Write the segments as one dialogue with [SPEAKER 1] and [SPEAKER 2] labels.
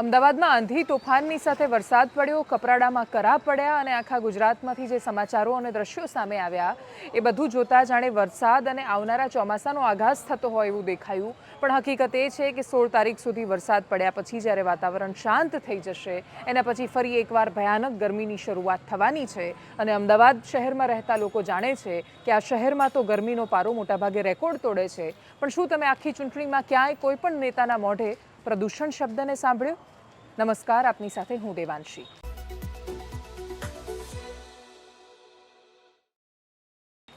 [SPEAKER 1] અમદાવાદમાં આંધી તોફાનની સાથે વરસાદ પડ્યો, કપરાડામાં કરા પડ્યા અને આખા ગુજરાતમાંથી જે સમાચારો અને દ્રશ્યો સામે આવ્યા, એ બધું જોતાં જાણે વરસાદ અને આવનારા ચોમાસાનો આઘાસ થતો હોય એવું દેખાયું. પણ હકીકત એ છે કે સોળ તારીખ સુધી વરસાદ પડ્યા પછી જ્યારે વાતાવરણ શાંત થઈ જશે, એના પછી ફરી એકવાર ભયાનક ગરમીની શરૂઆત થવાની છે. અને અમદાવાદ શહેરમાં રહેતા લોકો જાણે છે કે આ શહેરમાં તો ગરમીનો પારો મોટાભાગે રેકોર્ડ તોડે છે. પણ શું તમે આખી ચૂંટણીમાં ક્યાંય કોઈ પણ નેતાના મોઢે પ્રદૂષણ શબ્દને સાંભળ્યો? નમસ્કાર, આપની સાથે હું દેવાંશી.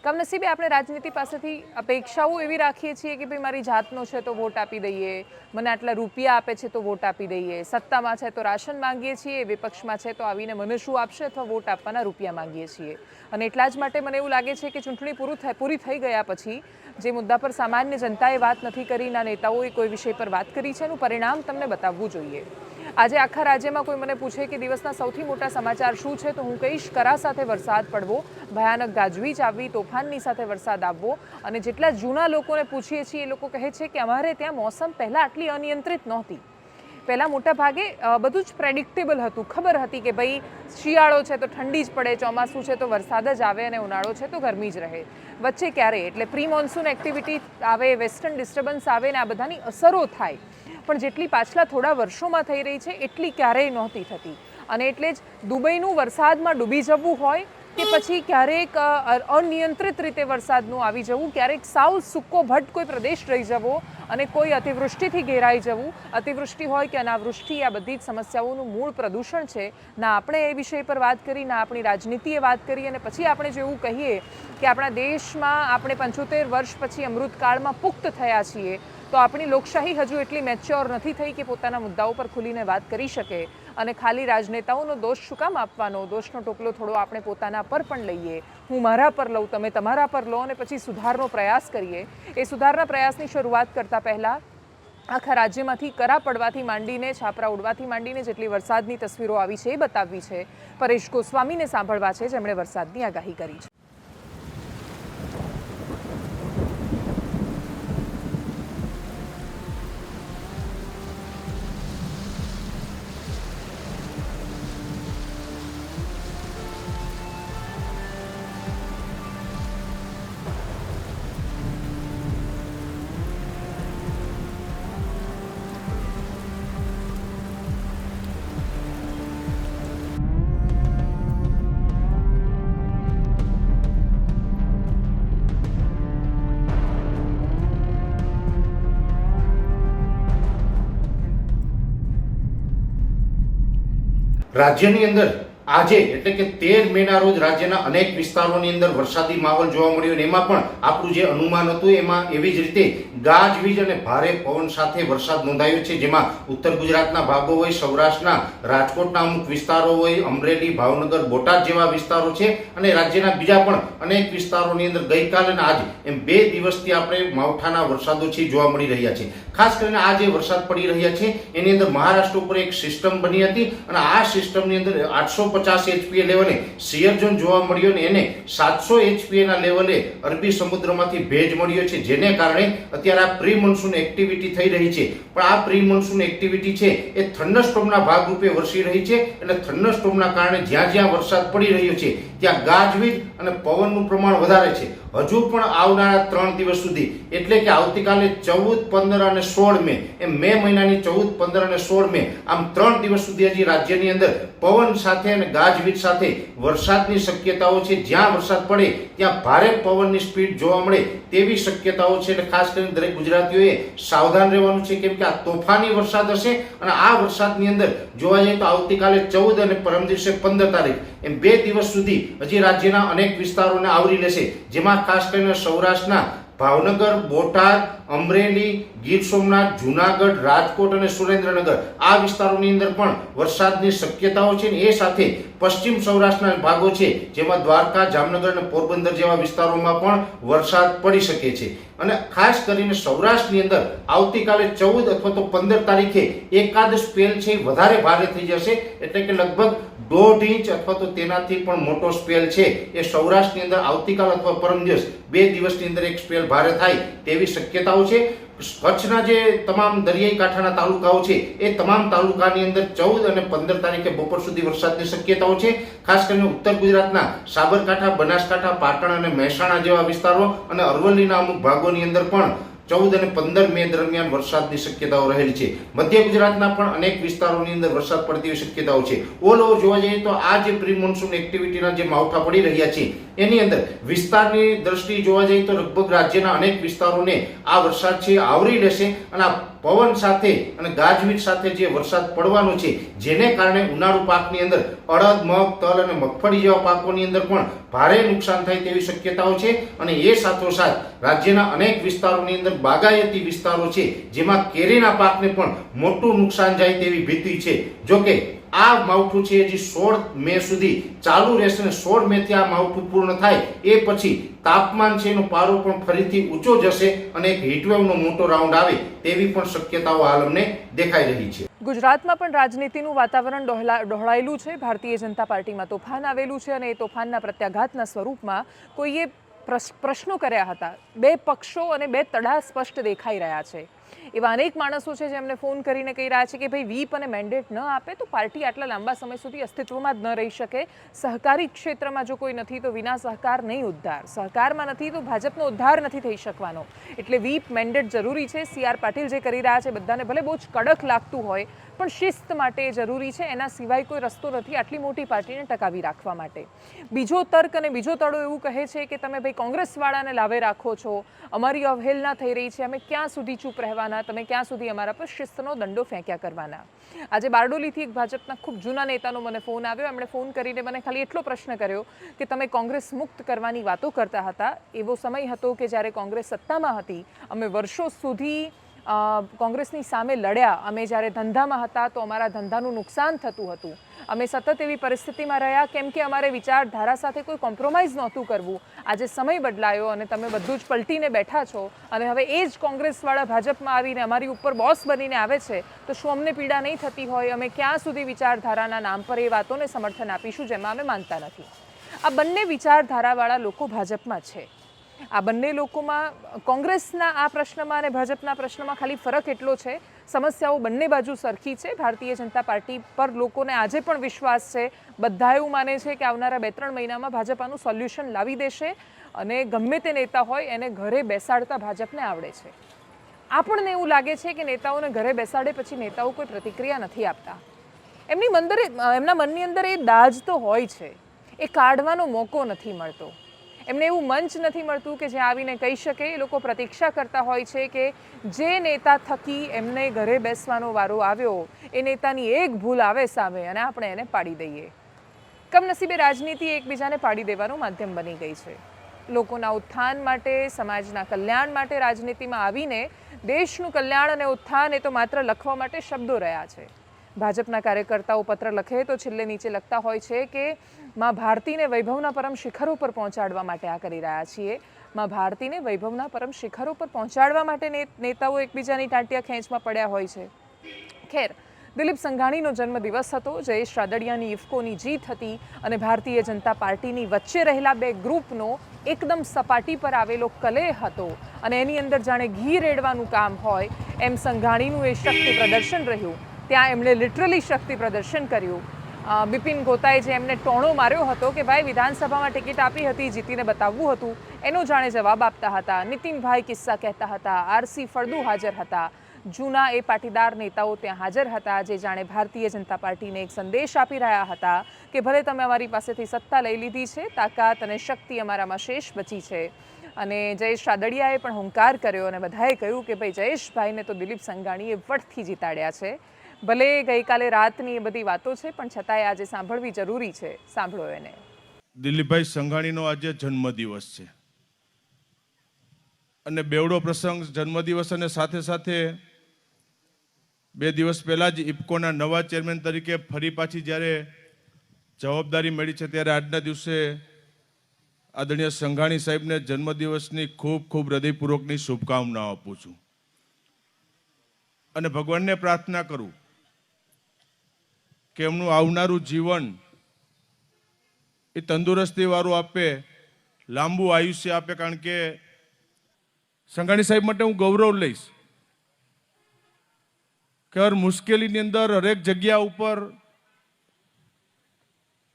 [SPEAKER 1] કમનસીબે આપણે રાજનીતિ પાસેથી અપેક્ષાઓ એવી રાખીએ છીએ કે ભાઈ મારી જાતનો છે તો વોટ આપી દઈએ, મને આટલા રૂપિયા આપે છે તો વોટ આપી દઈએ, સત્તામાં છે તો રાશન માંગીએ છીએ, વિપક્ષમાં છે તો આવીને મને શું આપશે અથવા વોટ આપવાના રૂપિયા માંગીએ છીએ. અને એટલા જ માટે મને એવું લાગે છે કે ચૂંટણી પૂરું થાય પૂરી થઈ ગયા પછી જે મુદ્દા પર સામાન્ય જનતાએ વાત નથી કરી, ના નેતાઓએ કોઈ વિષય પર વાત કરી છે એનું પરિણામ તમને બતાવવું જોઈએ. આજે આખા રાજ્યમાં કોઈ મને પૂછે કે દિવસના સૌથી મોટા સમાચાર શું છે, તો હું કહીશ કરા સાથે વરસાદ પડવો, ભયાનક ગાજવીજ આવવી, તોફાનની સાથે વરસાદ આવવો અને જેટલા જૂના લોકોને પૂછીએ છીએ એ લોકો કહે છે કે અમારે ત્યાં મોસમ પહેલાં આટલી અનિયંત્રિત નહોતી. પહેલાં મોટા ભાગે બધું જ પ્રેડિક્ટેબલ હતું. ખબર હતી કે ભાઈ શિયાળો છે તો ઠંડી જ પડે, ચોમાસું છે તો વરસાદ જ આવે અને ઉનાળો છે તો ગરમી જ રહે. વચ્ચે ક્યારે? એટલે પ્રી મોન્સૂન એક્ટિવિટી આવે વેસ્ટર્ન ડિસ્ટર્બન્સ આવે ને આ બધાની અસરો થાય. પણ જેટલી પાછલા થોડા વર્ષોમાં થઈ રહી છે, એટલી ક્યારેય નહોતી થતી. અને એટલે જ દુબઈનું વરસાદમાં ડૂબી જવું હોય કે પછી ક્યારેક અનિયંત્રિત રીતે વરસાદનું આવી જવું, ક્યારેક સાવ સૂકો ભટ્ટ કોઈ પ્રદેશ રહી જવો અને કોઈ અતિવૃષ્ટિથી ઘેરાઈ જવું. અતિવૃષ્ટિ હોય કે અનાવૃષ્ટિ, આ બધી જ સમસ્યાઓનું મૂળ પ્રદૂષણ છે. ના આપણે એ વિષય પર વાત કરી, ના આપણી રાજનીતિએ વાત કરી અને પછી આપણે જો એવું કહીએ કે આપણા દેશમાં આપણે પંચોતેર વર્ષ પછી અમૃતકાળમાં પુખ્ત થયા છીએ. તો આપણી લોકશાહી હજુ એટલી મેચ્યોર નથી થઈ કે પોતાના મુદ્દાઓ પર ખુલીને વાત કરી શકે. અને ખાલી રાજનેતાઓનો દોષ શું કામ આપવાનો? દોષનો ટોપલો થોડો આપણે પોતાના પર પણ લઈએ. હું મારા પર લઉં, તમે તમારા પર લો અને પછી સુધારનો પ્રયાસ કરીએ. એ સુધારના પ્રયાસની શરૂઆત કરતાં પહેલાં આખા રાજ્યમાંથી કરા પડવાથી માંડીને, છાપરા ઉડવાથી માંડીને જેટલી વરસાદની તસવીરો આવી છે એ બતાવવી છે. પરેશ ગોસ્વામીને સાંભળવા છે જેમણે વરસાદની આગાહી કરી છે.
[SPEAKER 2] રાજ્યની અંદર આજે એટલે કે તેર મેના રોજ રાજ્યના અનેક વિસ્તારોની અંદર વરસાદી માહોલ જોવા મળ્યો અને એમાં પણ આપણું જે અનુમાન હતું એમાં એવી જ રીતે ગાજવીજ અને ભારે પવન સાથે વરસાદ નોંધાયો છે, જેમાં ઉત્તર ગુજરાતના ભાગો હોય, સૌરાષ્ટ્રના રાજકોટના અમુક વિસ્તારો હોય, અમરેલી, ભાવનગર, બોટાદ જેવા વિસ્તારો છે અને રાજ્યના બીજા પણ અનેક વિસ્તારોની અંદર ગઈકાલે અને આજ એમ બે દિવસથી આપણે માવઠાના વરસાદો છે, જોવા મળી રહ્યા છે. ખાસ કરીને આ જે વરસાદ પડી રહ્યા છે, એની અંદર મહારાષ્ટ્ર ઉપર એક સિસ્ટમ બની હતી અને આ સિસ્ટમની અંદર આઠસો પચાસ એચપીએ લેવલે સિયર ઝોન જોવા મળ્યો ને એને સાતસો એચપીએના લેવલે અરબી સમુદ્રમાંથી ભેજ મળ્યો છે, જેને કારણે અત્યારે આ પ્રી મોન્સૂન એક્ટિવિટી થઈ રહી છે. પણ આ પ્રી મોન્સૂન એક્ટિવિટી છે, એ થંડરસ્ટોમના ભાગરૂપે વરસી રહી છે એટલે થંડરસ્ટોમના કારણે જ્યાં જ્યાં વરસાદ પડી રહ્યો છે, ત્યાં ગાજવીજ અને પવનનું પ્રમાણ વધારે છે. હજુ પણ આવનારા ત્રણ દિવસ સુધી, એટલે કે આવતીકાલે ચૌદ, પંદર અને સોળ મે, એમ મે મહિનાની ચૌદ, પંદર અને સોળ મે, આમ ત્રણ દિવસ સુધી હજી રાજ્યની અંદર પવન સાથે અને ગાજવીજ સાથે વરસાદની શક્યતાઓ છે. જ્યાં વરસાદ પડે, ત્યાં ભારે પવનની સ્પીડ જોવા મળે તેવી શક્યતાઓ છે. એટલે ખાસ કરીને દરેક ગુજરાતીઓએ સાવધાન રહેવાનું છે કેમ કે આ તોફાની વરસાદ હશે અને આ વરસાદની અંદર જોવા જઈએ તો આવતીકાલે ચૌદ અને પરમ દિવસે પંદર તારીખ. એમ બે દિવસ સુધી હજી રાજ્યના અનેક વિસ્તારોને આવરી લેશે, જેમાં ખાસ કરીને સૌરાષ્ટ્રના ભાવનગર, બોટાદ, અમરેલી, ગીર સોમનાથ, જુનાગઢ, રાજકોટ અને સુરેન્દ્રનગર. આ વિસ્તારોની અંદર પણ વરસાદની શક્યતાઓ છે ને એ સાથે પશ્ચિમ સૌરાષ્ટ્રના ભાગો છે, જેમાં દ્વારકા, જામનગર અને પોરબંદર જેવા વિસ્તારોમાં પણ વરસાદ પડી શકે છે. અને ખાસ કરીને સૌરાષ્ટ્રની અંદર આવતીકાલે ચૌદ અથવા તો પંદર તારીખે એકાદ સ્પેલ છે, વધારે ભારે થઈ જશે, એટલે કે લગભગ દોઢ ઇંચ અથવા તો તેનાથી પણ મોટો સ્પેલ છે. એ સૌરાષ્ટ્રની અંદર આવતીકાલ અથવા પરમ દિવસ બે દિવસની અંદર એક સ્પેલ ભારે થાય તેવી શક્યતાઓ છે. કચ્છના જે તમામ દરિયાઈ કાંઠાના તાલુકાઓ છે, એ તમામ તાલુકાની અંદર ચૌદ અને પંદર તારીખે બપોર સુધી વરસાદની શક્યતાઓ છે. ખાસ કરીને ઉત્તર ગુજરાતના સાબરકાંઠા, બનાસકાંઠા, પાટણ અને મહેસાણા જેવા વિસ્તારો અને અરવલ્લીના અમુક ભાગોની અંદર પણ ચૌદ અને પંદર મે દરમિયાન વરસાદની શક્યતાઓ રહેલી છે. મધ્ય ગુજરાતના પણ અનેક વિસ્તારોની અંદર વરસાદ પડતી એવી શક્યતાઓ છે. ઓલ ઓવર જોવા જઈએ તો આ જે પ્રી મોન્સૂન એક્ટિવિટીના જે માવઠા પડી રહ્યા છે, એની અંદર વિસ્તારની દ્રષ્ટિએ જોવા જઈએ તો લગભગ રાજ્યના અનેક વિસ્તારોને આ વરસાદ છે, આવરી લેશે અને આ પવન સાથે અને ગાજવીજ સાથે જે વરસાદ પડવાનો છે, જેને કારણે ઉનાળુ પાકની અંદર અડદ, મગ, તલ અને મગફળી જેવા પાકોની અંદર પણ ભારે નુકસાન થાય તેવી શક્યતાઓ છે અને એ સાથોસાથ રાજ્યના અનેક વિસ્તારોની અંદર બાગાયતી વિસ્તારો છે, જેમાં કેરીના પાકને પણ મોટું નુકસાન જાય તેવી ભીતિ છે. જોકે આ માવઠું છે હજી સોળ મે સુધી. ચાલુ રહેશે અને સોળ મે થી આ માવઠું પૂર્ણ થાય. એ પછી તાપમાન છે એનો પારો પણ ફરીથી ઊંચો જશે અને એક હીટવેવનો મોટો રાઉન્ડ આવે તેવી પણ શક્યતાઓ આલમને દેખાઈ રહી છે.
[SPEAKER 1] ગુજરાતમાં પણ રાજનીતિનું વાતાવરણ ડહોળાયેલું છે. ભારતીય જનતા પાર્ટીમાં તોફાન આવેલું છે અને એ તોફાનના પ્રત્યાઘાતના સ્વરૂપમાં કોઈએ પ્રશ- પ્રશ્નો કર્યા હતા. બે પક્ષો અને બે તડા સ્પષ્ટ દેખાઈ રહ્યા છે. એવા અનેક માણસો છે જેમને ફોન કરીને કહી રહ્યા છે કે ભાઈ, વીપ અને મેન્ડેટ ન આપે તો પાર્ટી આટલા લાંબા સમય સુધી અસ્તિત્વમાં જ ન રહી શકે. સહકારી ક્ષેત્રમાં જો કોઈ નથી તો વિના સહકાર નહીં ઉદ્ધાર. સહકારમાં નથી તો ભાજપનો ઉદ્ધાર નથી થઈ શકવાનો. એટલે વીપ, મેન્ડેટ જરૂરી છે. સી આર પાટીલ જે કરી રહ્યા છે, બધાને ભલે બહુ જ કડક લાગતું હોય પણ શિસ્ત માટે જરૂરી છે. એના સિવાય કોઈ રસ્તો નથી આટલી મોટી પાર્ટીને ટકાવી રાખવા માટે. બીજો તર્ક અને બીજો તળો એવું કહે છે કે તમે ભાઈ કોંગ્રેસવાળાને લાવે રાખો છો. અમારી અવહેલના થઈ રહી છે. અમે ક્યાં સુધી ચૂપ રહેવાના? તમે ક્યાં સુધી અમારા પર શિસ્તનો દંડો ફેંક્યા કરવાના? આજે બારડોલીથી એક ભાજપના ખૂબ જૂના નેતાનો મને ફોન આવ્યો. એમણે ફોન કરીને મને ખાલી એટલો પ્રશ્ન કર્યો કે તમે કોંગ્રેસ મુક્ત કરવાની વાતો કરતા હતા. એવો સમય હતો કે જ્યારે કોંગ્રેસ સત્તામાં હતી. અમે વર્ષો સુધી કોંગ્રેસની સામે લડ્યા. અમે જ્યારે ધંધામાં હતા તો અમારા ધંધાનું નુકસાન થતું હતું. અમે સતત એવી પરિસ્થિતિમાં રહ્યા કેમ કે અમારે વિચારધારા સાથે કોઈ કોમ્પ્રોમાઇઝ નહોતું કરવું. આજે સમય બદલાયો અને તમે બધું જ પલટીને બેઠા છો. અને હવે એ જ કોંગ્રેસવાળા ભાજપમાં આવીને અમારી ઉપર બોસ બનીને આવે છે. તો શું અમને પીડા નહીં થતી હોય? અમે ક્યાં સુધી વિચારધારાના નામ પર એ વાતોને સમર્થન આપીશું, જેમાં અમે માનતા નથી. આ બંને વિચારધારાવાળા લોકો ભાજપમાં છે. આ બંને લોકોમાં કોંગ્રેસના આ પ્રશ્નમાં અને ભાજપના પ્રશ્નમાં ખાલી ફરક એટલો છે, સમસ્યાઓ બંને બાજુ સરખી છે. ભારતીય જનતા પાર્ટી પર લોકોને આજે પણ વિશ્વાસ છે. બધા એવું માને છે કે આવનારા બે ત્રણ મહિનામાં ભાજપ આનું સોલ્યુશન લાવી દેશે અને ગમે તે નેતા હોય એને ઘરે બેસાડતા ભાજપને આવડે છે. આપણને એવું લાગે છે કે નેતાઓને ઘરે બેસાડે પછી નેતાઓ કોઈ પ્રતિક્રિયા નથી આપતા. એમની મંદરે, એમના મનની અંદર એ દાજ તો હોય છે. એ કાઢવાનો મોકો નથી મળતો. એમને એવું મંચ નથી મળતું કે જ્યાં આવીને કહી શકે. એ લોકો પ્રતીક્ષા કરતા હોય છે કે જે નેતા થકી એમને ઘરે બેસવાનો વારો આવ્યો, એ નેતાની એક ભૂલ આવે સામે અને આપણે એને પાડી દઈએ. કમનસીબે રાજનીતિ એકબીજાને પાડી દેવાનું માધ્યમ બની ગઈ છે. લોકોના ઉત્થાન માટે, સમાજના કલ્યાણ માટે રાજનીતિમાં આવીને દેશનું કલ્યાણ અને ઉત્થાન એ તો માત્ર લખવા માટે શબ્દો રહ્યા છે. ભાજપના કાર્યકર્તાઓ પત્ર લખે તો છેલ્લે નીચે લખતા હોય છે કે માં ભારતીને વૈભવના પરમ શિખરો પર પહોંચાડવા માટે આ કરી રહ્યા છીએ. માં ભારતીને વૈભવના પરમ શિખરો પર પહોંચાડવા માટે નેતાઓ એકબીજાની ટાંટિયા ખેંચમાં પડ્યા હોય છે. ખેર, દિલીપ સંઘાણીનો જન્મદિવસ હતો. જયેશ રાદડિયાની ઇફકોની જીત હતી અને ભારતીય જનતા પાર્ટીની વચ્ચે રહેલા બે ગ્રુપનો એકદમ સપાટી પર આવેલો કલેહ હતો અને એની અંદર જાણે ઘી રેડવાનું કામ હોય એમ સંઘાણીનું એ શક્તિ પ્રદર્શન રહ્યું. ત્યાં એમણે લિટરલી શક્તિ પ્રદર્શન કર્યું. બિપિન ગોતાએ જે એમને ટોણો માર્યો હતો કે ભાઈ વિધાનસભામાં ટિકિટ આપી હતી, જીતીને બતાવવું હતું, એનો જાણે જવાબ આપતા હતા. નીતિનભાઈ કિસ્સા કહેતા હતા, આરસી ફળદુ હાજર હતા. જૂના એ પાટીદાર નેતાઓ ત્યાં હાજર હતા, જે જાણે ભારતીય જનતા પાર્ટીને એક સંદેશ આપી રહ્યા હતા કે ભલે તમે અમારી પાસેથી સત્તા લઈ લીધી છે, તાકાત અને શક્તિ અમારામાં શેષ બચી છે. અને જયેશ રાદડિયાએ પણ હુંકાર કર્યો અને બધાએ કહ્યું કે ભાઈ જયેશભાઈને તો દિલીપ સંઘાણીએ વટથી જીતાડ્યા છે. ભલે ગઈકાલે રાતની એ બધી વાતો છે, પણ છતાંય આજે સાંભળવી જરૂરી છે. સાંભળો એને.
[SPEAKER 3] દિલીપભાઈ સંઘાણીનો આજે જન્મદિવસ છે. અને બેવડો પ્રસંગ જન્મદિવસ અને સાથે સાથે બે દિવસ પહેલા જ ઇફકોના નવા ચેરમેન તરીકે ફરી પાછી જ્યારે જવાબદારી મળી છે, ત્યારે આજના દિવસે આદરણીય સંઘાણી સાહેબને જન્મદિવસની ખૂબ ખૂબ હૃદયપૂર્વકની શુભકામનાઓ આપું છું. અને ભગવાનને પ્રાર્થના કરું કે એમનું આવનારું જીવન એ તંદુરસ્તી વાળું આપે, લાંબુ આયુષ્ય આપે, કારણ કે સંઘાણી સાહેબ માટે હું ગૌરવ લઈશ કે હર મુશ્કેલીની અંદર હરેક જગ્યા ઉપર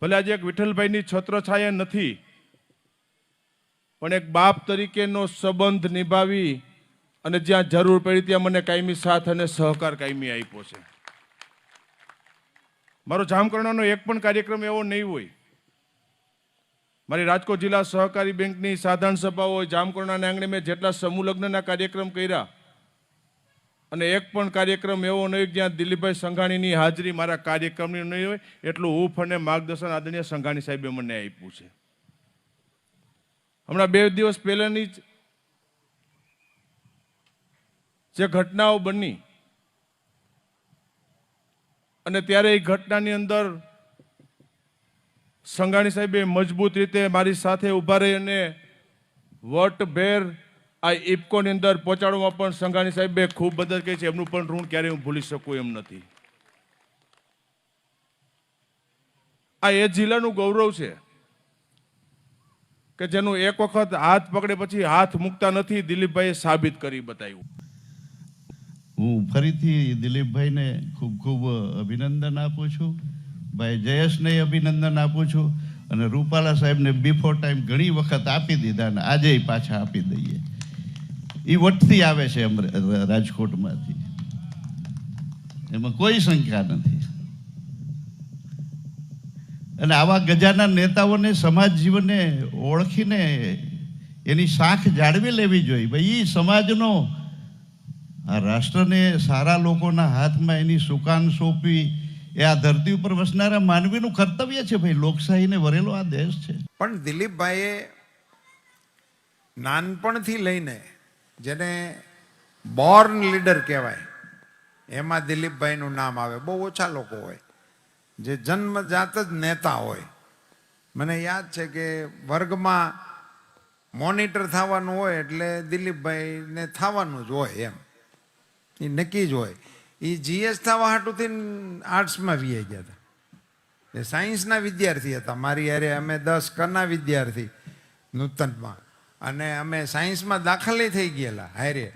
[SPEAKER 3] ભલે આજે એક વિઠ્ઠલભાઈની છત્રછાયા નથી, પણ એક બાપ તરીકેનો સંબંધ નિભાવી અને જ્યાં જરૂર પડી ત્યાં મને કાયમી સાથ અને સહકાર કાયમી આપ્યો છે. મારો જામકરણનો એક પણ કાર્યક્રમ એવો નહીં હોય. મારી રાજકોટ જિલ્લા સહકારી બેંકની સાધારણ સભા હોય જામકરણાના આંગણે મેં જેટલા સમૂહ લગ્નના કાર્યક્રમ કર્યા અને એક પણ કાર્યક્રમ એવો નહીં જ્યાં દિલીપભાઈ સંઘાણીની હાજરી મારા કાર્યક્રમની નહીં હોય, એટલું હૂફ અને માર્ગદર્શન આદરણીય સંઘાણી સાહેબે મને આપ્યું છે. હમણાં બે દિવસ પહેલાની જ જે ઘટનાઓ બની અને ત્યારે એ ઘટનાની અંદર સંઘાણી સાહેબે મજબૂત રીતે મારી સાથે ઊભા રહી અને વટભેર આ ઇફકોની અંદર પહોંચાડવામાં પણ સંઘાણી સાહેબે ખૂબ મદદ કરી છે. એમનું પણ ઋણ ક્યારેય હું ભૂલી શકું એમ નથી. આ એ જિલ્લાનું ગૌરવ છે કે જેનું એક વખત હાથ પકડે પછી હાથ મૂકતા નથી દિલીપભાઈએ સાબિત કરી બતાવ્યું.
[SPEAKER 4] હું ફરીથી દિલીપભાઈને ખૂબ ખૂબ અભિનંદન આપું છું. ભાઈ જયેશને અભિનંદન આપું છું અને રૂપાલા સાહેબને બિફોર ટાઈમ ઘણી વખત આપી દીધા અને આજે પાછા આપી દઈએ. એ વટથી આવે છે રાજકોટમાંથી. એમાં કોઈ શંકા નથી. અને આવા ગજાના નેતાઓને સમાજ જીવનને ઓળખીને એની શાખ જાળવી લેવી જોઈએ. ભાઈ એ સમાજનો આ રાષ્ટ્રને સારા લોકોના હાથમાં એની સુકાન સોંપવી એ આ ધરતી ઉપર વસનારા માનવીનું કર્તવ્ય છે ભાઈ. લોકશાહીને વરેલો આ દેશ છે.
[SPEAKER 5] પણ દિલીપભાઈએ નાનપણથી લઈને જેને બોર્ન લીડર કહેવાય, એમાં દિલીપભાઈનું નામ આવે. બહુ ઓછા લોકો હોય. જે જન્મજાત જ નેતા હોય. મને યાદ છે કે વર્ગમાં મોનિટર થવાનું હોય એટલે દિલીપભાઈને થવાનું જ હોય એમ. એ નક્કી જ હોય. એ જીએસ થવા હાટુથી આર્ટ્સમાં વીઆઈ ગયા હતા. એ સાયન્સના વિદ્યાર્થી હતા. મારી હારે અમે દસ કરના વિદ્યાર્થી નૂતનમાં. અને અમે સાયન્સમાં દાખલે થઈ ગયેલા હારે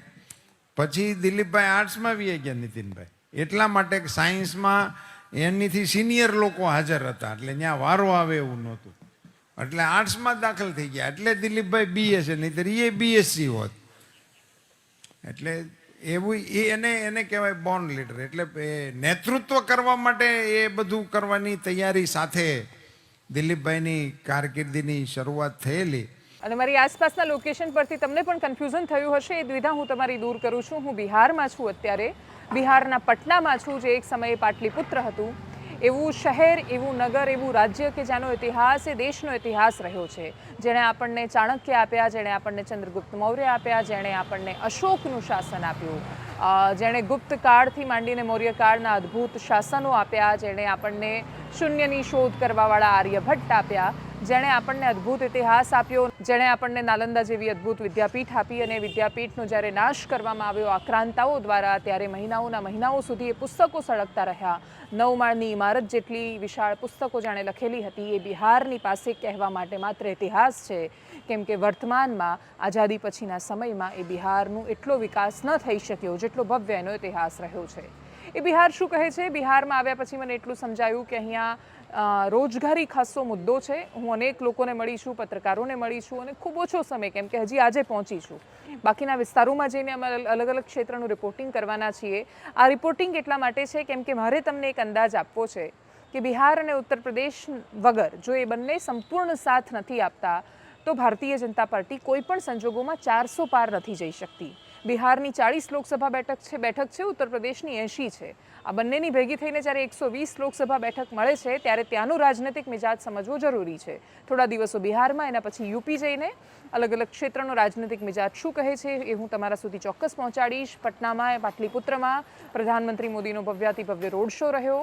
[SPEAKER 5] પછી દિલીપભાઈ આર્ટ્સમાં વી ગયા, નીતિનભાઈ. એટલા માટે સાયન્સમાં એનીથી સિનિયર લોકો હાજર હતા. એટલે ત્યાં વારો આવે એવું નહોતું. એટલે આર્ટ્સમાં દાખલ થઈ ગયા. એટલે દિલીપભાઈ બીએસ તો એ બીએસસી હોત. એટલે એવું એ એને એને કહેવાય બોર્ન લીડર એટલે એ નેતૃત્વ કરવા માટે એ બધું કરવાની તૈયારી સાથે દિલીપભાઈની કારકિર્દીની શરૂઆત થયેલી.
[SPEAKER 1] અને મારી આસપાસના લોકેશન પરથી તમને પણ કન્ફ્યુઝન થયું હશે. એ દ્વિધા હું તમારી દૂર કરું છું. હું બિહારમાં છું અત્યારે. બિહારના પટનામાં છું, જે એક સમયે પાટલીપુત્ર હતું. એવું શહેર, એવું નગર, એવું રાજ્ય કે જેનો ઇતિહાસ એ દેશનો ઇતિહાસ રહ્યો છે. જેણે આપણને ચાણક્ય આપ્યા, જેણે આપણને ચંદ્રગુપ્ત મૌર્ય આપ્યા, જેણે આપણને અશોકનું શાસન આપ્યું. જેણે ગુપ્ત કાળથી માંડીને મૌર્ય કાળના અદ્ભુત શાસનો આપ્યા, જેણે આપણને શૂન્યની શોધ કરવાવાળા આર્યભટ્ટ આપ્યા. જેણે આપણને અદ્ભુત ઇતિહાસ આપ્યો, જેણે આપણને નાલંદા જેવી અદ્ભુત વિદ્યાપીઠ આપી અને વિદ્યાપીઠનો જ્યારે નાશ કરવામાં આવ્યો, આક્રાંતાઓ દ્વારા ત્યારે મહિનાઓના મહિનાઓ સુધી એ પુસ્તકો સળગતા રહ્યા. નવ માળની ઇમારત જેટલી વિશાળ પુસ્તકો જાણે લખેલી હતી, એ બિહારની પાસે કહેવા માટે માત્ર ઇતિહાસ છે. કેમ કે વર્તમાનમાં, આઝાદી પછીના સમયમાં એ બિહારનું એટલો વિકાસ ન થઈ શક્યો જેટલો ભવ્ય એનો ઇતિહાસ રહ્યો છે. એ બિહાર શું કહે છે? બિહારમાં આવ્યા પછી મને એટલું સમજાયું કે અહીંયા રોજગારી ખાસો મુદ્દો છે. હું અનેક લોકોને મળી છું, પત્રકારોને મળી છું અને ખૂબ ઓછો સમય કેમ કે હજી આજે પહોંચી છું. બાકીના વિસ્તારોમાં જઈને અમે અલગ અલગ ક્ષેત્રનું રિપોર્ટિંગ કરવાના છીએ. આ રિપોર્ટિંગ એટલા માટે છે કેમ કે મારે તમને એક અંદાજ આપવો છે કે બિહાર અને ઉત્તર પ્રદેશ વગર જો એ બંને સંપૂર્ણ સાથ નથી આપતા, તો ભારતીય જનતા પાર્ટી કોઈ પણ સંજોગોમાં ચારસો પાર નથી જઈ શકતી. બિહારની ચાળીસ લોકસભા બેઠક છે બેઠક છે, ઉત્તર પ્રદેશની એંશી છે. આ બંનેની ભેગી થઈને જ્યારે એકસો વીસ લોકસભા બેઠક મળે છે, ત્યારે ત્યાંનું રાજનૈતિક મિજાજ સમજવો જરૂરી છે. થોડા દિવસો બિહારમાં, એના પછી યુપી જઈને અલગ અલગ ક્ષેત્રનો રાજનૈતિક મિજાજ શું કહે છે એ હું તમારા સુધી ચોક્કસ પહોંચાડીશ. પટનામાં, પાટલીપુત્રમાં પ્રધાનમંત્રી મોદીનો ભવ્યાતિ ભવ્ય રોડ શો રહ્યો.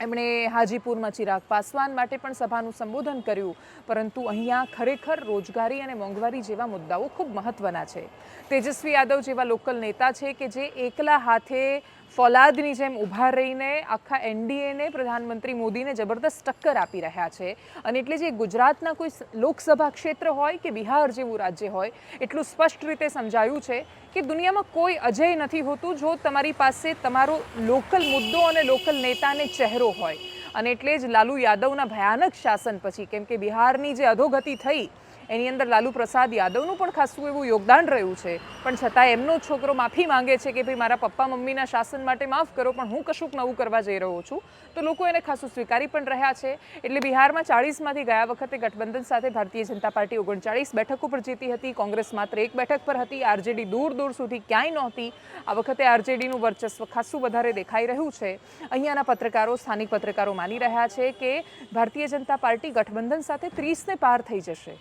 [SPEAKER 1] એમણે હાજીપુરમાં ચિરાગ પાસવાન માટે પણ સભાનું સંબોધન કર્યું. પરંતુ અહીંયા ખરેખર રોજગારી અને મોંઘવારી જેવા મુદ્દાઓ ખૂબ મહત્ત્વના છે. તેજસ્વી યાદવ જેવા લોકલ નેતા છે કે જે એકલા હાથે ફોલાદની જેમ ઊભા રહીને આખા એનડીએને, પ્રધાનમંત્રી મોદીને જબરદસ્ત ટક્કર આપી રહ્યા છે. અને એટલે જે ગુજરાતના કોઈ લોકસભા ક્ષેત્ર હોય કે બિહાર જેવું રાજ્ય હોય, એટલું સ્પષ્ટ રીતે સમજાયું છે કે દુનિયામાં કોઈ અજય નથી હોતું જો તમારી પાસે તમારો લોકલ મુદ્દો અને લોકલ નેતાને ચહેરો હોય. અને એટલે જ લાલુ યાદવના ભયાનક શાસન પછી, કેમ કે બિહારની જે અધોગતિ થઈ એની અંદર લાલુ પ્રસાદ યાદવનું પણ ખાસું એવું યોગદાન રહ્યું છે. પણ છતાં એમનો છોકરો માફી માંગે છે કે ભાઈ મારા પપ્પા મમ્મીના શાસન માટે માફ કરો, પણ હું કશુંક નવું કરવા જઈ રહ્યો છું. તો લોકો એને ખાસું સ્વીકારી પણ રહ્યા છે. એટલે બિહારમાં ચાળીસમાંથી ગયા વખતે ગઠબંધન સાથે ભારતીય જનતા પાર્ટી ઓગણચાળીસ બેઠકો પર જીતી હતી. કોંગ્રેસ માત્ર એક બેઠક પર હતી. આરજેડી દૂર દૂર સુધી ક્યાંય નહોતી. આ વખતે આરજેડીનું વર્ચસ્વ ખાસું વધારે દેખાઈ રહ્યું છે. અહીંયાના પત્રકારો, સ્થાનિક પત્રકારો માની રહ્યા છે કે ભારતીય જનતા પાર્ટી ગઠબંધન સાથે ત્રીસને પાર થઈ જશે.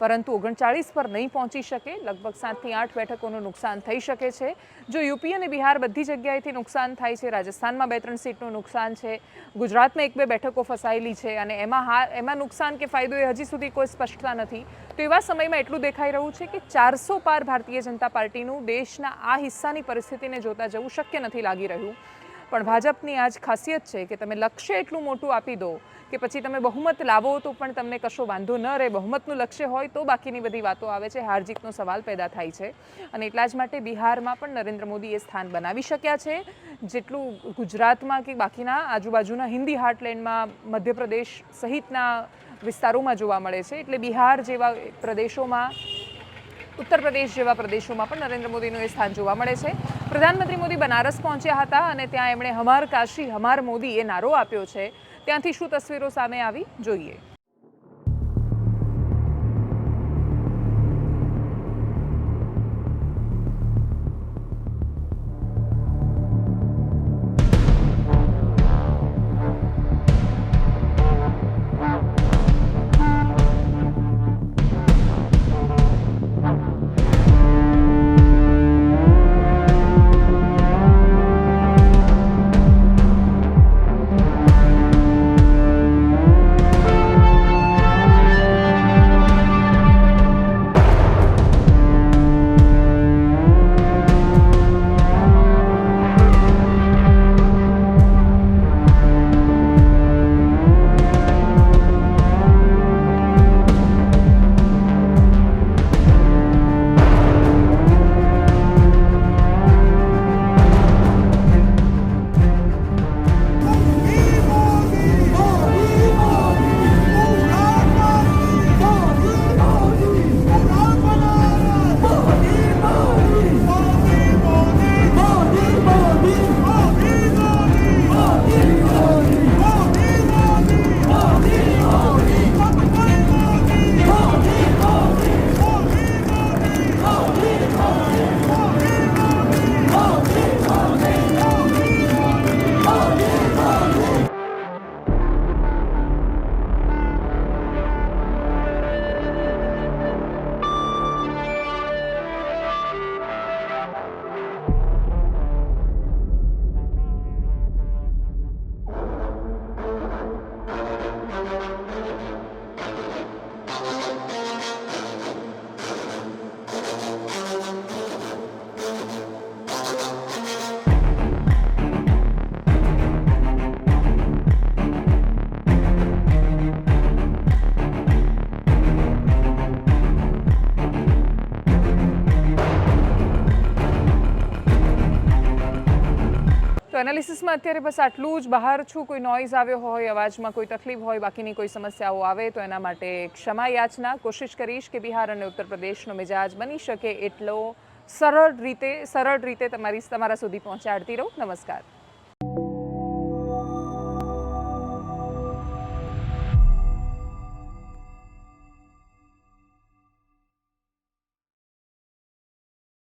[SPEAKER 1] પરંતુ ઓગણચાળીસ પર નહીં પહોંચી શકે. લગભગ સાતથી આઠ બેઠકોનું નુકસાન થઈ શકે છે. જો યુપી અને બિહાર બધી જગ્યાએથી નુકસાન થાય છે, રાજસ્થાનમાં બે ત્રણ સીટનું નુકસાન છે, ગુજરાતમાં એક બે બેઠકો ફસાયેલી છે અને એમાં હા, એમાં નુકસાન કે ફાયદો એ હજી સુધી કોઈ સ્પષ્ટતા નથી. તો એવા સમયમાં એટલું દેખાઈ રહ્યું છે કે ચારસો પાર ભારતીય જનતા પાર્ટીનું દેશના આ હિસ્સાની પરિસ્થિતિને જોતા જવું શક્ય નથી લાગી રહ્યું. પણ ભાજપની આજ ખાસિયત છે કે તમે લક્ષ્ય એટલું મોટું આપી દો કે પછી તમે બહુમત લાવો તો પણ તમને કશો વાંધો ન રહે, બહુમતનું લક્ષ્ય હોય તો બાકીની બધી વાતો આવે છે, હારજીતનો સવાલ પેદા થાય છે. અને એટલા જ માટે બિહારમાં પણ નરેન્દ્ર મોદી એ સ્થાન બનાવી શક્યા છે. જેટલું ગુજરાતમાં કે બાકીના આજુબાજુના હિન્દી હાર્ટલેન્ડમાં, મધ્યપ્રદેશ સહિતના વિસ્તારોમાં જોવા મળે છે. એટલે બિહાર જેવા પ્રદેશોમાં ઉત્તર પ્રદેશ જેવા પ્રદેશોમાં પણ નરેન્દ્ર મોદીનું એ સ્થાન જોવા મળે છે. પ્રધાનમંત્રી મોદી બનારસ પહોંચ્યા હતા અને ત્યાં એમણે હમાર કાશી, હમાર મોદી એ નારો આપ્યો છે. ત્યાંથી શું તસવીરો સામે આવી જોઈએ? એનાલિસિસમાં અત્યારે બસ આટલું જ. બહાર છું, કોઈ નોઇઝ આવ્યો હોય, અવાજમાં કોઈ તકલીફ હોય, બાકીની કોઈ સમસ્યાઓ આવે તો એના માટે ક્ષમા યાચના. કોશિશ કરીશ કે બિહાર અને ઉત્તર પ્રદેશનો મિજાજ બની શકે એટલો સરળ રીતે સરળ રીતે તમારી, તમારા સુધી પહોંચાડતી રહું. નમસ્કાર.